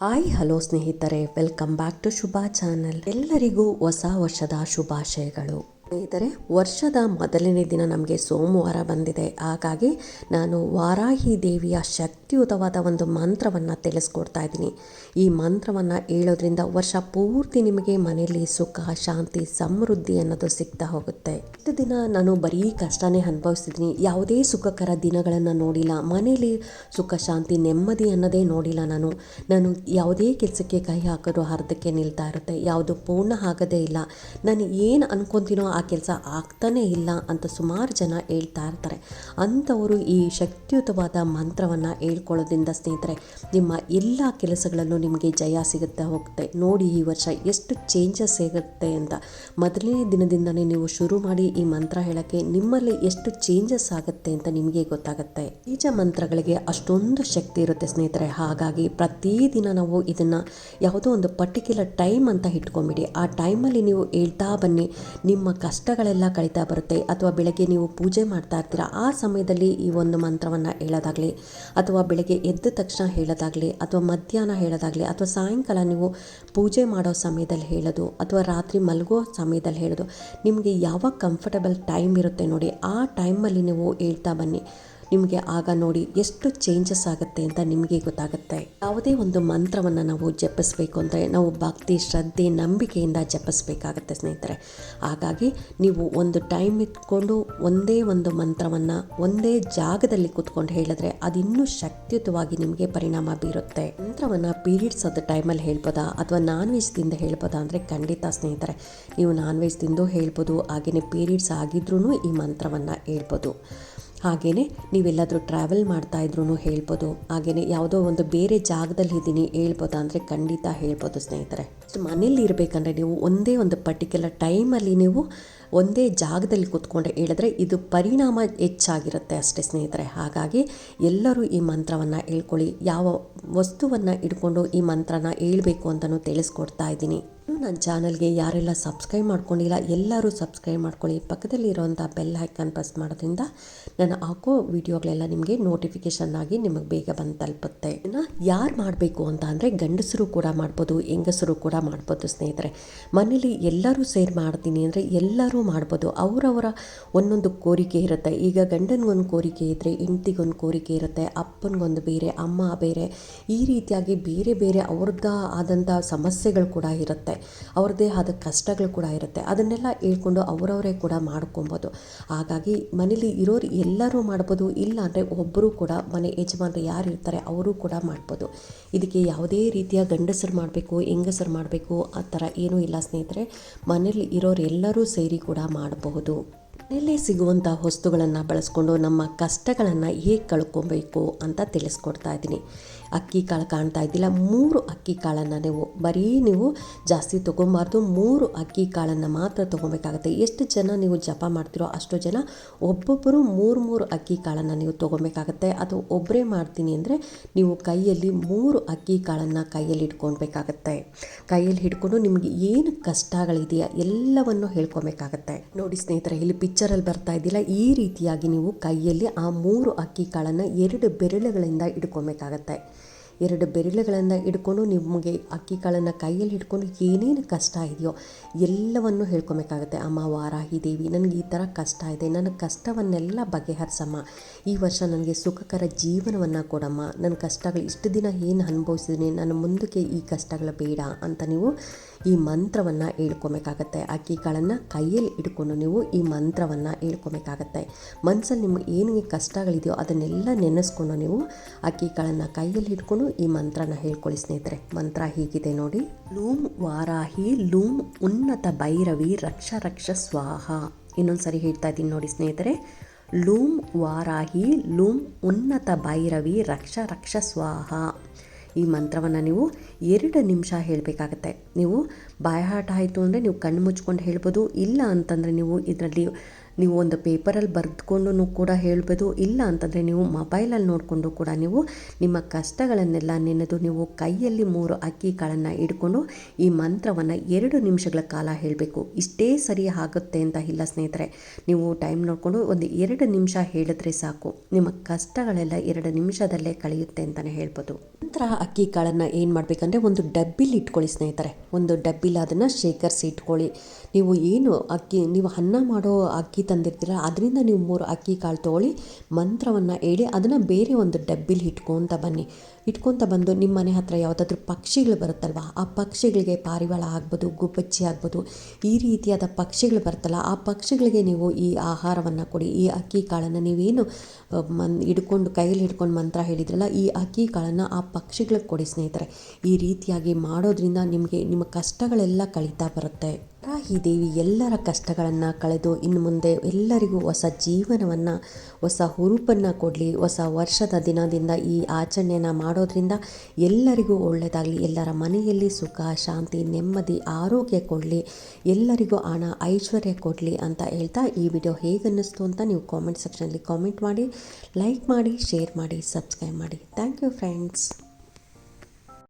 Hi hello ಸ್ನೇಹಿತರೆ. Welcome back to Shubha channel. ಎಲ್ಲರಿಗೂ ಹೊಸ ವರ್ಷದ ಶುಭಾಶಯಗಳು. ಸ್ನೇಹಿತರೆ, ವರ್ಷದ ಮೊದಲನೇ ದಿನ ನಮಗೆ ಸೋಮವಾರ ಬಂದಿದೆ. ಹಾಗಾಗಿ ನಾನು ವಾರಾಹಿ ದೇವಿಯ ಶಕ್ತಿಯುತವಾದ ಒಂದು ಮಂತ್ರವನ್ನು ತಿಳಿಸ್ಕೊಡ್ತಾ ಇದ್ದೀನಿ. ಈ ಮಂತ್ರವನ್ನು ಹೇಳೋದ್ರಿಂದ ವರ್ಷ ಪೂರ್ತಿ ನಿಮಗೆ ಮನೆಯಲ್ಲಿ ಸುಖ, ಶಾಂತಿ, ಸಮೃದ್ಧಿ ಅನ್ನೋದು ಸಿಗ್ತಾ ಹೋಗುತ್ತೆ. ಇಷ್ಟು ದಿನ ನಾನು ಬರೀ ಕಷ್ಟನೇ ಅನುಭವಿಸ್ತಿದ್ದೀನಿ. ಯಾವುದೇ ಸುಖಕರ ದಿನಗಳನ್ನು ನೋಡಿಲ್ಲ. ಮನೆಯಲ್ಲಿ ಸುಖ, ಶಾಂತಿ, ನೆಮ್ಮದಿ ಅನ್ನೋದೇ ನೋಡಿಲ್ಲ ನಾನು. ನಾನು ಯಾವುದೇ ಕೆಲಸಕ್ಕೆ ಕೈ ಹಾಕೋದು ಅರ್ಧಕ್ಕೆ ನಿಲ್ತಾ ಇರುತ್ತೆ. ಯಾವುದು ಪೂರ್ಣ ಆಗದೇ ಇಲ್ಲ. ನಾನು ಏನು ಅನ್ಕೊತೀನೋ ಆ ಕೆಲಸ ಆಗ್ತಾನೇ ಇಲ್ಲ ಅಂತ ಸುಮಾರು ಜನ ಹೇಳ್ತಾ ಇರ್ತಾರೆ. ಅಂಥವರು ಈ ಶಕ್ತಿಯುತವಾದ ಮಂತ್ರವನ್ನು ಹೇಳ್ಕೊಳ್ಳೋದ್ರಿಂದ ಸ್ನೇಹಿತರೆ, ನಿಮ್ಮ ಎಲ್ಲ ಕೆಲಸಗಳಲ್ಲೂ ನಿಮಗೆ ಜಯ ಸಿಗುತ್ತಾ ಹೋಗುತ್ತೆ. ನೋಡಿ ಈ ವರ್ಷ ಎಷ್ಟು ಚೇಂಜಸ್ ಸಿಗುತ್ತೆ ಅಂತ. ಮೊದಲನೇ ದಿನದಿಂದನೇ ನೀವು ಶುರು ಮಾಡಿ ಈ ಮಂತ್ರ ಹೇಳೋಕ್ಕೆ ನಿಮ್ಮಲ್ಲಿ ಎಷ್ಟು ಚೇಂಜಸ್ ಆಗುತ್ತೆ ಅಂತ ನಿಮಗೆ ಗೊತ್ತಾಗುತ್ತೆ. ಬೀಜ ಮಂತ್ರಗಳಿಗೆ ಅಷ್ಟೊಂದು ಶಕ್ತಿ ಇರುತ್ತೆ ಸ್ನೇಹಿತರೆ. ಹಾಗಾಗಿ ಪ್ರತಿದಿನ ನಾವು ಇದನ್ನು ಯಾವುದೋ ಒಂದು ಪರ್ಟಿಕ್ಯುಲರ್ ಟೈಮ್ ಅಂತ ಇಟ್ಕೊಂಬಿಡಿ. ಆ ಟೈಮಲ್ಲಿ ನೀವು ಹೇಳ್ತಾ ಬನ್ನಿ, ನಿಮ್ಮ ಕಷ್ಟಗಳೆಲ್ಲ ಕಳೀತಾ ಬರುತ್ತೆ ಅಥವಾ ಬೆಳಗ್ಗೆ ನೀವು ಪೂಜೆ ಮಾಡ್ತಾ ಇರ್ತೀರ, ಆ ಸಮಯದಲ್ಲಿ ಈ ಒಂದು ಮಂತ್ರವನ್ನು ಹೇಳೋದಾಗಲಿ ಅಥವಾ ಬೆಳಗ್ಗೆ ಎದ್ದ ತಕ್ಷಣ ಹೇಳೋದಾಗಲಿ ಅಥವಾ ಮಧ್ಯಾಹ್ನ ಹೇಳೋದಾಗಲಿ ಅಥವಾ ಸಾಯಂಕಾಲ ನೀವು ಪೂಜೆ ಮಾಡೋ ಸಮಯದಲ್ಲಿ ಹೇಳೋದು ಅಥವಾ ರಾತ್ರಿ ಮಲಗೋ ಸಮಯದಲ್ಲಿ ಹೇಳೋದು, ನಿಮಗೆ ಯಾವಾಗ ಕಂಫರ್ಟಬಲ್ ಟೈಮ್ ಇರುತ್ತೆ ನೋಡಿ, ಆ ಟೈಮಲ್ಲಿ ನೀವು ಹೇಳ್ತಾ ಬನ್ನಿ. ನಿಮಗೆ ಆಗ ನೋಡಿ ಎಷ್ಟು ಚೇಂಜಸ್ ಆಗುತ್ತೆ ಅಂತ ನಿಮಗೆ ಗೊತ್ತಾಗುತ್ತೆ. ಯಾವುದೇ ಒಂದು ಮಂತ್ರವನ್ನು ನಾವು ಜಪಿಸ್ಬೇಕು ಅಂದರೆ ನಾವು ಭಕ್ತಿ, ಶ್ರದ್ಧೆ, ನಂಬಿಕೆಯಿಂದ ಜಪಿಸ್ಬೇಕಾಗತ್ತೆ ಸ್ನೇಹಿತರೆ. ಹಾಗಾಗಿ ನೀವು ಒಂದು ಟೈಮ್ ಇಟ್ಕೊಂಡು ಒಂದೇ ಒಂದು ಮಂತ್ರವನ್ನು ಒಂದೇ ಜಾಗದಲ್ಲಿ ಕೂತ್ಕೊಂಡು ಹೇಳಿದ್ರೆ ಅದಿನ್ನೂ ಶಕ್ತಿಯುತವಾಗಿ ನಿಮಗೆ ಪರಿಣಾಮ ಬೀರುತ್ತೆ. ಮಂತ್ರವನ್ನು ಪೀರಿಯಡ್ಸ್ ಆದ ಟೈಮಲ್ಲಿ ಹೇಳ್ಬೋದಾ? ಅಥವಾ ನಾನ್ ವೆಜ್ ಹೇಳ್ಬೋದಾ ಅಂದರೆ ಖಂಡಿತ ಸ್ನೇಹಿತರೆ, ನೀವು ನಾನ್ ವೆಜ್ ತಿಂದು ಹೇಳ್ಬೋದು ಹಾಗೆಯೇ ಪೀರಿಯಡ್ಸ್ ಆಗಿದ್ರೂ ಈ ಮಂತ್ರವನ್ನು ಹೇಳ್ಬೋದು. ಹಾಗೆಯೇ ನೀವೆಲ್ಲಾದರೂ ಟ್ರಾವೆಲ್ ಮಾಡ್ತಾ ಇದ್ರೂ ಹೇಳ್ಬೋದು. ಹಾಗೆಯೇ ಯಾವುದೋ ಒಂದು ಬೇರೆ ಜಾಗದಲ್ಲಿ ಇದ್ದೀನಿ ಹೇಳ್ಬೋದಾ ಅಂದರೆ ಖಂಡಿತ ಹೇಳ್ಬೋದು ಸ್ನೇಹಿತರೆ. ಮನೇಲಿ ಇರಬೇಕಂದ್ರೆ ನೀವು ಒಂದೇ ಒಂದು ಪರ್ಟಿಕ್ಯುಲರ್ ಟೈಮಲ್ಲಿ ನೀವು ಒಂದೇ ಜಾಗದಲ್ಲಿ ಕೂತ್ಕೊಂಡು ಹೇಳಿದ್ರೆ ಇದು ಪರಿಣಾಮ ಹೆಚ್ಚಾಗಿರುತ್ತೆ ಅಷ್ಟೇ ಸ್ನೇಹಿತರೆ. ಹಾಗಾಗಿ ಎಲ್ಲರೂ ಈ ಮಂತ್ರವನ್ನು ಹೇಳ್ಕೊಳ್ಳಿ. ಯಾವ ವಸ್ತುವನ್ನು ಇಟ್ಕೊಂಡು ಈ ಮಂತ್ರನ ಹೇಳಬೇಕು ಅಂತಲೂ ತಿಳಿಸ್ಕೊಡ್ತಾ ಇದ್ದೀನಿ. ನನ್ನ ಚಾನಲ್ಗೆ ಯಾರೆಲ್ಲ ಸಬ್ಸ್ಕ್ರೈಬ್ ಮಾಡ್ಕೊಂಡಿಲ್ಲ, ಎಲ್ಲರೂ ಸಬ್ಸ್ಕ್ರೈಬ್ ಮಾಡ್ಕೊಳ್ಳಿ. ಪಕ್ಕದಲ್ಲಿ ಇರೋವಂಥ ಬೆಲ್ ಐಕಾನ್ ಪ್ರೆಸ್ ಮಾಡೋದ್ರಿಂದ ನಾನು ಹಾಕೋ ವಿಡಿಯೋಗಳೆಲ್ಲ ನಿಮಗೆ ನೋಟಿಫಿಕೇಷನ್ ಆಗಿ ನಿಮಗೆ ಬೇಗ ಬಂದು ತಲುಪುತ್ತೆ. ಇನ್ನು ಯಾರು ಮಾಡಬೇಕು ಅಂತ ಅಂದರೆ ಗಂಡಸರು ಕೂಡ ಮಾಡ್ಬೋದು, ಹೆಂಗಸರು ಕೂಡ ಮಾಡ್ಬೋದು ಸ್ನೇಹಿತರೆ. ಮನೇಲಿ ಎಲ್ಲರೂ ಸೇರ್ ಮಾಡ್ತೀನಿ ಅಂದರೆ ಎಲ್ಲರೂ ಮಾಡ್ಬೋದು. ಅವರವರ ಒಂದೊಂದು ಕೋರಿಕೆ ಇರುತ್ತೆ. ಈಗ ಗಂಡನಿಗೊಂದು ಕೋರಿಕೆ ಇದ್ದರೆ ಹೆಂಡ್ತಿಗೊಂದು ಕೋರಿಕೆ ಇರುತ್ತೆ, ಅಪ್ಪನಿಗೊಂದು ಬೇರೆ, ಅಮ್ಮ ಬೇರೆ. ಈ ರೀತಿಯಾಗಿ ಬೇರೆ ಬೇರೆ ಅವ್ರದ್ದ ಆದಂಥ ಸಮಸ್ಯೆಗಳು ಕೂಡ ಇರುತ್ತೆ. ಅವ್ರದ್ದೇ ಆದ ಕಷ್ಟಗಳು ಕೂಡ ಇರುತ್ತೆ. ಅದನ್ನೆಲ್ಲ ಹೇಳ್ಕೊಂಡು ಅವರವರೇ ಕೂಡ ಮಾಡ್ಕೊಬೋದು. ಹಾಗಾಗಿ ಮನೇಲಿ ಇರೋರು ಎಲ್ಲರೂ ಮಾಡ್ಬೋದು. ಇಲ್ಲ ಅಂದರೆ ಒಬ್ಬರು ಕೂಡ ಮನೆ ಯಜಮಾನರು ಯಾರು ಇರ್ತಾರೆ ಅವರು ಕೂಡ ಮಾಡ್ಬೋದು. ಇದಕ್ಕೆ ಯಾವುದೇ ರೀತಿಯ ಗಂಡಸರು ಮಾಡಬೇಕು, ಹೆಂಗಸರು ಮಾಡಬೇಕು ಆ ಥರ ಏನೂ ಇಲ್ಲ ಸ್ನೇಹಿತರೆ. ಮನೇಲಿ ಇರೋರು ಎಲ್ಲರೂ ಸೇರಿ ಕೂಡ ಮಾಡಬಹುದು ಮನೆಯಲ್ಲೇ ಸಿಗುವಂಥ ವಸ್ತುಗಳನ್ನು ಬಳಸ್ಕೊಂಡು ನಮ್ಮ ಕಷ್ಟಗಳನ್ನು ಹೇಗೆ ಕಳ್ಕೊಬೇಕು ಅಂತ ತಿಳಿಸ್ಕೊಡ್ತಾ ಇದ್ದೀನಿ. ಅಕ್ಕಿ ಕಾಳು ಕಾಣ್ತಾ ಇದ್ದಿಲ್ಲ. ಮೂರು ಅಕ್ಕಿ ಕಾಳನ್ನು ನೀವು, ಬರೀ ನೀವು ಜಾಸ್ತಿ ತೊಗೊಬಾರ್ದು. ಮೂರು ಅಕ್ಕಿ ಕಾಳನ್ನು ಮಾತ್ರ ತೊಗೊಬೇಕಾಗುತ್ತೆ. ಎಷ್ಟು ಜನ ನೀವು ಜಪ ಮಾಡ್ತೀರೋ ಅಷ್ಟು ಜನ ಒಬ್ಬೊಬ್ಬರು ಮೂರು ಮೂರು ಅಕ್ಕಿ ಕಾಳನ್ನು ನೀವು ತೊಗೊಬೇಕಾಗತ್ತೆ. ಅದು ಒಬ್ಬರೇ ಮಾಡ್ತೀನಿ ಅಂದರೆ ನೀವು ಕೈಯಲ್ಲಿ ಮೂರು ಅಕ್ಕಿ ಕಾಳನ್ನು ಕೈಯಲ್ಲಿ ಇಟ್ಕೊಳ್ಬೇಕಾಗತ್ತೆ ಕೈಯಲ್ಲಿ ಹಿಡ್ಕೊಂಡು ನಿಮಗೆ ಏನು ಕಷ್ಟಗಳಿದೆಯಾ ಎಲ್ಲವನ್ನು ಹೇಳ್ಕೊಬೇಕಾಗತ್ತೆ ನೋಡಿ ಸ್ನೇಹಿತರೆ, ಇಲ್ಲಿ ಪಿಕ್ಚರಲ್ಲಿ ಬರ್ತಾ ಇದ್ದಿಲ್ಲ. ಈ ರೀತಿಯಾಗಿ ನೀವು ಕೈಯಲ್ಲಿ ಆ ಮೂರು ಅಕ್ಕಿ ಕಾಳನ್ನು ಎರಡು ಬೆರಳುಗಳಿಂದ ಇಟ್ಕೊಬೇಕಾಗತ್ತೆ ಎರಡು ಬೆರಳುಗಳನ್ನು ಹಿಡ್ಕೊಂಡು ನಿಮಗೆ ಅಕ್ಕಿ ಕಾಳನ್ನು ಕೈಯಲ್ಲಿ ಹಿಡ್ಕೊಂಡು ಏನೇನು ಕಷ್ಟ ಇದೆಯೋ ಎಲ್ಲವನ್ನು ಹೇಳ್ಕೊಬೇಕಾಗುತ್ತೆ. ಅಮ್ಮ, ವಾರಾಹಿ ದೇವಿ, ನನಗೆ ಈ ಥರ ಕಷ್ಟ ಇದೆ. ನನ್ನ ಕಷ್ಟವನ್ನೆಲ್ಲ ಬಗೆಹರಿಸಮ್ಮ. ಈ ವರ್ಷ ನನಗೆ ಸುಖಕರ ಜೀವನವನ್ನು ಕೊಡಮ್ಮ. ನನ್ನ ಕಷ್ಟಗಳು ಇಷ್ಟು ದಿನ ಏನು ಅನುಭವಿಸಿದ್ದೀನಿ ನನ್ನ ಮುಂದಕ್ಕೆ ಈ ಕಷ್ಟಗಳು ಬೇಡ ಅಂತ ನೀವು ಈ ಮಂತ್ರವನ್ನು ಹೇಳ್ಕೊಬೇಕಾಗತ್ತೆ. ಅಕ್ಕಿ ಕಾಳನ್ನು ಕೈಯಲ್ಲಿ ಹಿಡ್ಕೊಂಡು ನೀವು ಈ ಮಂತ್ರವನ್ನು ಹೇಳ್ಕೊಬೇಕಾಗತ್ತೆ. ಮನಸ್ಸಲ್ಲಿ ನಿಮ್ಗೆ ಏನೇ ಕಷ್ಟಗಳಿದೆಯೋ ಅದನ್ನೆಲ್ಲ ನೆನೆಸ್ಕೊಂಡು ನೀವು ಅಕ್ಕಿ ಕಾಳನ್ನು ಕೈಯಲ್ಲಿ ಹಿಡ್ಕೊಂಡು ಈ ಮಂತ್ರನ ಹೇಳ್ಕೊಳ್ಳಿ ಸ್ನೇಹಿತರೆ. ಮಂತ್ರ ಹೀಗಿದೆ ನೋಡಿ. ಲೂಮ್ ವಾರಾಹಿ ಲೂಮ್ ಉನ್ನತ ಭೈರವಿ, ರಕ್ಷ ರಕ್ಷ ಸ್ವಾಹ. ಇನ್ನೊಂದು ಸರಿ ಹೇಳ್ತಾ ಇದ್ದೀನಿ ನೋಡಿ ಸ್ನೇಹಿತರೆ. ಲೂಮ್ ವಾರಾಹಿ ಲೂಮ್ ಉನ್ನತ ಭೈರವಿ, ರಕ್ಷ ರಕ್ಷ ಸ್ವಾಹ. ಈ ಮಂತ್ರವನ್ನು ನೀವು ಎರಡು ನಿಮಿಷ ಹೇಳಬೇಕಾಗತ್ತೆ. ನೀವು ಬಾಯಹಾಟ ಆಯಿತು ಅಂದರೆ ನೀವು ಕಣ್ಣು ಮುಚ್ಕೊಂಡು ಹೇಳ್ಬೋದು. ಇಲ್ಲ ಅಂತಂದರೆ ನೀವು ಇದರಲ್ಲಿ ನೀವು ಒಂದು ಪೇಪರಲ್ಲಿ ಬರೆದುಕೊಂಡು ಕೂಡ ಹೇಳ್ಬೋದು, ಇಲ್ಲ ಅಂತಂದರೆ ನೀವು ಮೊಬೈಲಲ್ಲಿ ನೋಡಿಕೊಂಡು ಕೂಡ ನೀವು ನಿಮ್ಮ ಕಷ್ಟಗಳನ್ನೆಲ್ಲ ನೆನೆದು ನೀವು ಕೈಯಲ್ಲಿ ಮೂರು ಅಕ್ಕಿ ಕಾಳನ್ನು ಇಟ್ಕೊಂಡು ಈ ಮಂತ್ರವನ್ನು ಎರಡು ನಿಮಿಷಗಳ ಕಾಲ ಹೇಳಬೇಕು. ಇಷ್ಟೇ ಸರಿ ಆಗುತ್ತೆ ಅಂತ ಇಲ್ಲ ಸ್ನೇಹಿತರೆ. ನೀವು ಟೈಮ್ ನೋಡಿಕೊಂಡು ಒಂದು ಎರಡು ನಿಮಿಷ ಹೇಳಿದ್ರೆ ಸಾಕು. ನಿಮ್ಮ ಕಷ್ಟಗಳೆಲ್ಲ ಎರಡು ನಿಮಿಷದಲ್ಲೇ ಕಳೆಯುತ್ತೆ ಅಂತಲೇ ಹೇಳ್ಬೋದು. ನಂತರ ಅಕ್ಕಿ ಕಾಳನ್ನು ಏನು ಮಾಡಬೇಕಂದ್ರೆ ಒಂದು ಡಬ್ಬಿಲಿ ಇಟ್ಕೊಳ್ಳಿ ಸ್ನೇಹಿತರೆ. ಒಂದು ಡಬ್ಬಿಲಿ ಅದನ್ನು ಶೇಖರಿಸಿ ಇಟ್ಕೊಳ್ಳಿ. ನೀವು ಏನು ಅಕ್ಕಿ, ನೀವು ಅನ್ನ ಮಾಡೋ ಅಕ್ಕಿ ತಂದಿರ್ತೀರ, ಅದರಿಂದ ನೀವು ಮೂರು ಅಕ್ಕಿ ಕಾಳು ತೊಗೊಳ್ಳಿ ಮಂತ್ರವನ್ನು ಹೇಳಿ ಅದನ್ನು ಬೇರೆ ಒಂದು ಡಬ್ಬಿಲಿ ಇಟ್ಕೊತ ಬನ್ನಿ. ಇಟ್ಕೊತ ಬಂದು ನಿಮ್ಮ ಮನೆ ಹತ್ರ ಯಾವುದಾದ್ರೂ ಪಕ್ಷಿಗಳು ಬರುತ್ತಲ್ವ? ಆ ಪಕ್ಷಿಗಳಿಗೆ ಪಾರಿವಾಳ ಆಗ್ಬೋದು, ಗುಬ್ಬಚ್ಚಿ ಆಗ್ಬೋದು, ಈ ರೀತಿಯಾದ ಪಕ್ಷಿಗಳು ಬರುತ್ತಲ್ಲ, ಆ ಪಕ್ಷಿಗಳಿಗೆ ನೀವು ಈ ಆಹಾರವನ್ನು ಕೊಡಿ. ಈ ಅಕ್ಕಿ ಕಾಳನ್ನು ನೀವೇನು ಮನ್, ಹಿಡ್ಕೊಂಡು, ಕೈಯಲ್ಲಿ ಹಿಡ್ಕೊಂಡು ಮಂತ್ರ ಹೇಳಿದ್ರಲ್ಲ, ಈ ಅಕ್ಕಿ ಕಾಳನ್ನು ಆ ಪಕ್ಷಿಗಳಿಗೆ ಕೊಡಿ ಸ್ನೇಹಿತರೆ. ಈ ರೀತಿಯಾಗಿ ಮಾಡೋದ್ರಿಂದ ನಿಮಗೆ, ನಿಮ್ಮ ಕಷ್ಟಗಳೆಲ್ಲ ಕಳೀತಾ ಬರುತ್ತೆ. ಈ ದೇವಿ ಎಲ್ಲರ ಕಷ್ಟಗಳನ್ನು ಕಳೆದು ಇನ್ನು ಮುಂದೆ ಎಲ್ಲರಿಗೂ ಹೊಸ ಜೀವನವನ್ನು, ಹೊಸ ಹುರುಪನ್ನು ಕೊಡಲಿ, ಹೊಸ ವರ್ಷದ ದಿನದಿಂದ ಈ ಆಚರಣೆಯನ್ನು ಮಾಡೋದ್ರಿಂದ ಎಲ್ಲರಿಗೂ ಒಳ್ಳೆಯದಾಗಲಿ ಎಲ್ಲರ ಮನೆಯಲ್ಲಿ ಸುಖ, ಶಾಂತಿ, ನೆಮ್ಮದಿ, ಆರೋಗ್ಯ ಕೊಡಲಿ. ಎಲ್ಲರಿಗೂ ಹಣ, ಐಶ್ವರ್ಯ ಕೊಡಲಿ ಅಂತ ಹೇಳ್ತಾ ಈ ವಿಡಿಯೋ ಹೇಗನ್ನಿಸ್ತು ಅಂತ ನೀವು ಕಾಮೆಂಟ್ ಸೆಕ್ಷನಲ್ಲಿ ಕಾಮೆಂಟ್ ಮಾಡಿ ಲೈಕ್ ಮಾಡಿ ಶೇರ್ ಮಾಡಿ ಸಬ್ಸ್ಕ್ರೈಬ್ ಮಾಡಿ. Thank you friends